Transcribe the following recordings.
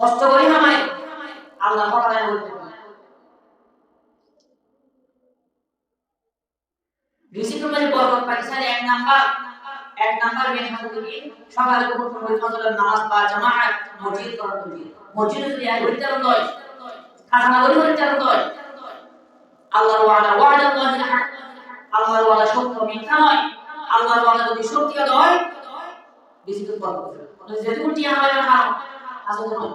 কষ্ট করি হামাই আল্লাহ পড়ায় বলতে মধ্যে বরকত পাকিস্তান এক নাম্বার এক নাম্বার মেন হাতে দিবি সকালে কখন পড়বে ফজরের নামাজ বা জামাত মসজিদ করার দিবি মসজিদে যদি আয় হইতে পারো নয় খাজনা গরি হইতে পারো নয় আল্লাহর ওয়াদা ওয়াদা আল্লাহিল হক আল্লাহর ওয়াদা সত্য মিথ্যা নয়। আল্লাহর ওয়াদা যদি সত্যি হয় রিসিপ্ট বরকত যেটুকু টিয়া হবে না আসলে নয়।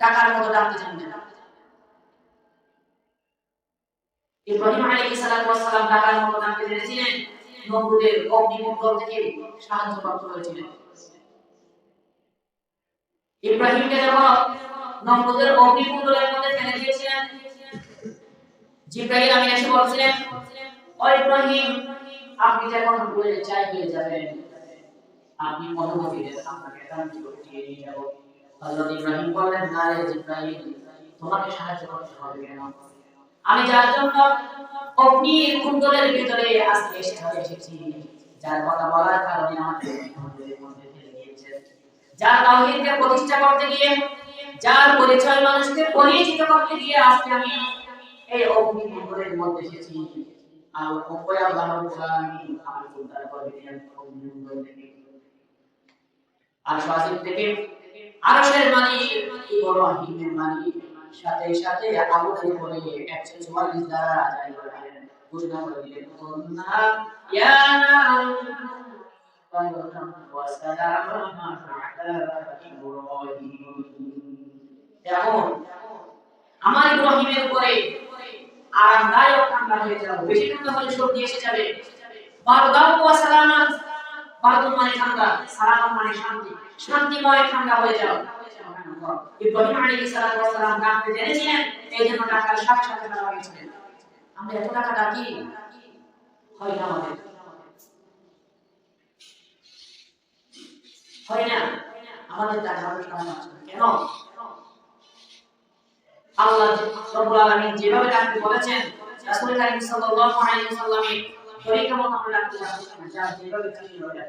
ডাকার মতো ডাকতে না। ইব্রাহিম সালাম ডাকার মতো ডাকতে জেনেছিলেন অগ্নিমুগ্ধ থেকে সাহায্য প্রাপ্ত হয়েছিলেন। ইব্রাহিমকে মধ্যে ফেলে দিয়েছিলেন, জিব্রাইল আমি এসে বলছিলেন, ও ইব্রাহিম, আপনি যখন বলে চাই হয়ে যাবেন। আপনি যাব। হযরত ইব্রাহিম বললেন না রে জিব্রাইল, তোমাকে সাহায্য করতে হবে কেন? আমি যার জন্য অগ্নির কুণ্ডলের ভিতরে আজকে এসে এসেছি যার কথা বলার কারণে আমাকে যার তাওহীদকে প্রতিষ্ঠা করতে গিয়ে, যার পরিচয় মানুষকে পরিচিত করতে গিয়ে আজকে আমি এই অগ্নি কুণ্ডলের মধ্যে এসেছি। আর ওপরে আল্লাহ আলামিন আমাকে উদ্ধার করে দিলেন অগ্নি আর শাসিক থেকে আরশের মালিক ইব্রাহিমের মালিক সাথে সাথে বকর বলে 144 দ্বারা জারি করে দিলেন, ঘোষণা করে দিলেন কুন্না ইয়া এখন আমার ইব্রাহিমের উপরে আরামদায়ক বারদুন মানে ঠান্ডা সালামান মানে শান্তি। শান্তিময় ঠান্ডা হয়ে যাও। ইব্রাহিম আলাইহিস সালাম ডাকতে জেনেছিলেন, এই জন্য ডাকার সাথে সাথে তারা গেছিলেন আমরা এত টাকা ডাকি হয় না আমাদের। হয় না, আমাদের টাকা কেন? আল্লাহ রব্বুল আলামিন যেভাবে ডাকতে বলেছেন, রাসূল কারীম সাল্লাল্লাহু আলাইহি ওয়াসাল্লামের তরিকা মতো আমরা ডাকতে যাচ্ছি না যা যেভাবে খুশি হয়ে